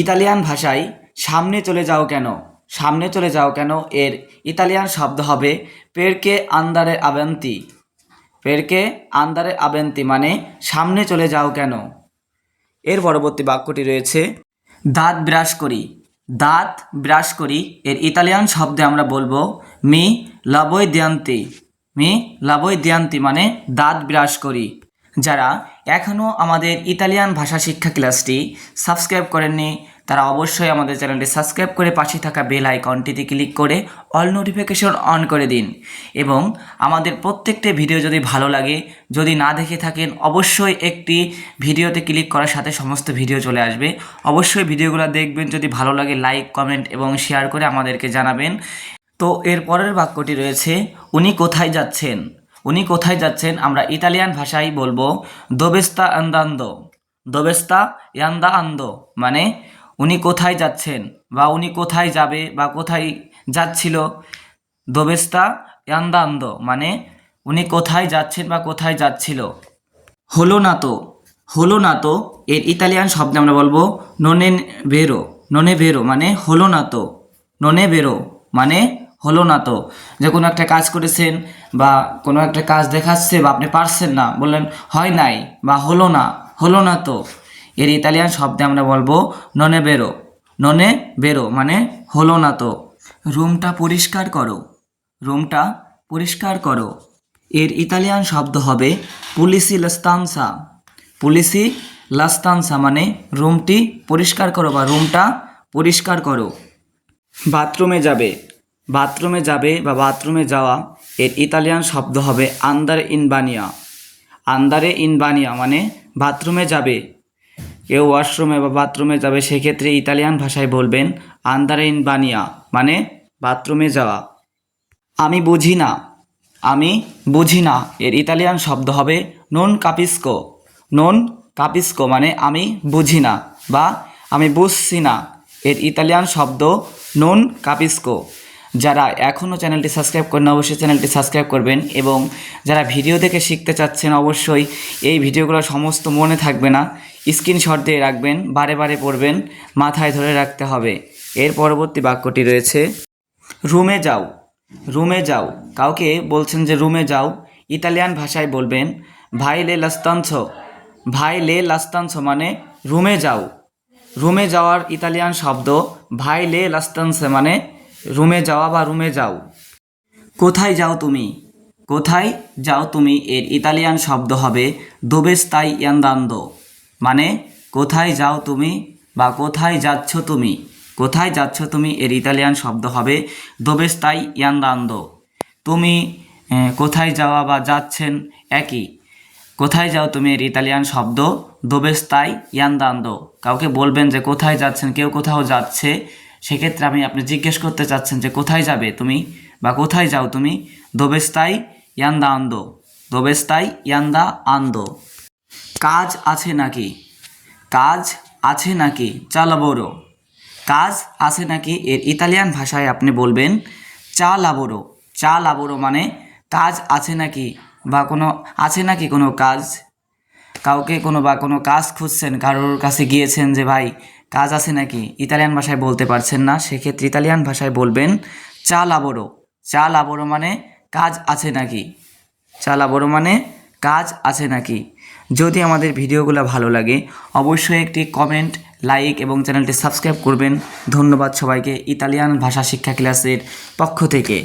Italian ভাষায় সামনে চলে যাও কেন? সামনে চলে যাও কেন? এর ইতালিয়ান শব্দ হবে পেরকে আন্দারে আবেন্তি। পেরকে আন্দারে আবেন্তি মানে সামনে চলে যাও কেন? এর পরবর্তী বাক্যটি রয়েছে দাঁত ব্রাশ করি। দাঁত ব্রাশ করি, এর ইতালিয়ান শব্দে আমরা বলব মি লাবই দিয়ান্তি মি লাবই দিয়ান্তি মানে দাঁত ব্রাশ করি। যারা এখনও আমাদের ইতালিয়ান ভাষা শিক্ষা ক্লাসটি সাবস্ক্রাইব করেননি, তারা অবশ্যই আমাদের চ্যানেলটি সাবস্ক্রাইব করে পাশে থাকা বেল আইকনটিতে ক্লিক করে অল নোটিফিকেশন অন করে দিন। এবং আমাদের প্রত্যেকটি ভিডিও যদি ভালো লাগে, যদি না দেখে থাকেন, অবশ্যই একটি ভিডিওতে ক্লিক করার সাথে সমস্ত ভিডিও চলে আসবে। অবশ্যই ভিডিওগুলো দেখবেন, যদি ভালো লাগে লাইক, কমেন্ট এবং শেয়ার করে আমাদেরকে জানাবেন। তো এর পরের বাক্যটি রয়েছে, উনি কোথায় যাচ্ছেন? উনি কোথায় যাচ্ছেন? আমরা ইতালিয়ান ভাষায় বলব, দোবেস্তা আন্দান্দো দোবেস্তা ইয়ান্দা আন্দো মানে উনি কোথায় যাচ্ছেন বা উনি কোথায় যাবে বা কোথায় যাচ্ছিল? দোবেস্তা ইয়ান্দা আন্দো মানে উনি কোথায় যাচ্ছেন বা কোথায় যাচ্ছিল? হলো না তো, হলো না তো এর ইতালিয়ান শব্দে আমরা বলব, ননে বেরো। ননে বেরো মানে হলো না তো, ননে বেরো মানে হলো না তো। যে কোনো একটা কাজ করেছেন বা কোনো একটা কাজ দেখাচ্ছে বা আপনি পারছেন না, বললেন, হয় নাই বা হলো না হলো না তো। এর ইতালিয়ান শব্দে আমরা বলব, ননে বেরো। ননে বেরো মানে হলো না তো। রুমটা পরিষ্কার করো। রুমটা পরিষ্কার করো। এর ইতালিয়ান শব্দ হবে, পুলিসি লাস্তানসা। পুলিসি লাস্তানসা মানে রুমটি পরিষ্কার করো বা রুমটা পরিষ্কার করো। বাথরুমে যাবে। বাথরুমে যাবে বা বাথরুমে যাওয়া এর ইতালিয়ান শব্দ হবে আন্দারে ইনবানিয়া আন্দারে ইনবানিয়া মানে বাথরুমে যাবে। কেউ ওয়াশরুমে বা বাথরুমে যাবে সেক্ষেত্রে ইতালিয়ান ভাষায় বলবেন আন্দারে ইনবানিয়া মানে বাথরুমে যাওয়া। আমি বুঝি না। আমি বুঝি না। এর ইতালিয়ান শব্দ হবে নন কাপিস্কো নন কাপিস্কো মানে আমি বুঝি না বা আমি বুঝছি না। এর ইতালিয়ান শব্দ নন কাপিস্কো যারা এখনও চ্যানেলটি সাবস্ক্রাইব করেন অবশ্যই চ্যানেলটি সাবস্ক্রাইব করবেন এবং যারা ভিডিও দেখে শিখতে চাচ্ছেন অবশ্যই এই ভিডিওগুলো সমস্ত মনে থাকবে না। স্ক্রিনশট দিয়ে রাখবেন, বারে বারে পড়বেন, মাথায় ধরে রাখতে হবে। এর পরবর্তী বাক্যটি রয়েছে, রুমে যাও রুমে যাও। কাউকে বলছেন যে, রুমে যাও। ইতালিয়ান ভাষায় বলবেন, ভাই লে লাস্তানছ। ভাই লে লাস্তানছ মানে রুমে যাও। রুমে যাওয়ার ইতালিয়ান শব্দ, ভাই লে লাস্তানসে মানে রুমে যাওয়া বা রুমে যাও। কোথায় যাও তুমি? কোথায় যাও তুমি এর ইতালিয়ান শব্দ হবে দোবেস্তাই ইয়ান্দান্দো মানে কোথায় যাও তুমি বা কোথায় যাচ্ছ তুমি? কোথায় যাচ্ছ তুমি এর ইতালিয়ান শব্দ হবে দোবেস্তাই ইয়ান্দান্দো তুমি কোথায় যাওয়া বা যাচ্ছেন একই? কোথায় যাও তুমি এর ইতালিয়ান শব্দ দোবেস্তাই ইয়ান্দান্দো কাউকে বলবেন যে কোথায় যাচ্ছেন, কেউ কোথাও যাচ্ছে সেক্ষেত্রে আমি আপনি জিজ্ঞেস করতে চাচ্ছেন যে কোথায় যাবে তুমি বা কোথায় যাও তুমি? দোবেস্তাই ইয়ান্দা আন্দো। দোবেস্তাই ইয়ান্দা আন্দো। কাজ আছে নাকি? কাজ আছে নাকি? চা লাবোরো কাজ আছে নাকি? এর ইতালিয়ান ভাষায় আপনি বলবেন চা লাবোরো চা লাবোরো মানে কাজ আছে নাকি বা কোনো, আছে নাকি কোনো কাজ? কাউকে কোনো বা কোনো কাজ খুঁজছেন, কারোর কাছে গিয়েছেন যে ভাই কাজ আছে নাকি? ইতালিয়ান ভাষায় বলতে পারছেন না, সেক্ষেত্রে ইতালিয়ান ভাষায় বলবেন চা লাবোরো চা লাবোরো মানে কাজ আছে নাকি? চা লাবোরো মানে কাজ আছে নাকি? যদি আমাদের ভিডিওগুলো ভালো লাগে, অবশ্যই একটি কমেন্ট লাইক এবং চ্যানেলটি সাবস্ক্রাইব করবেন। ধন্যবাদ সবাইকে ইতালিয়ান ভাষা শিক্ষা ক্লাসের পক্ষ থেকে।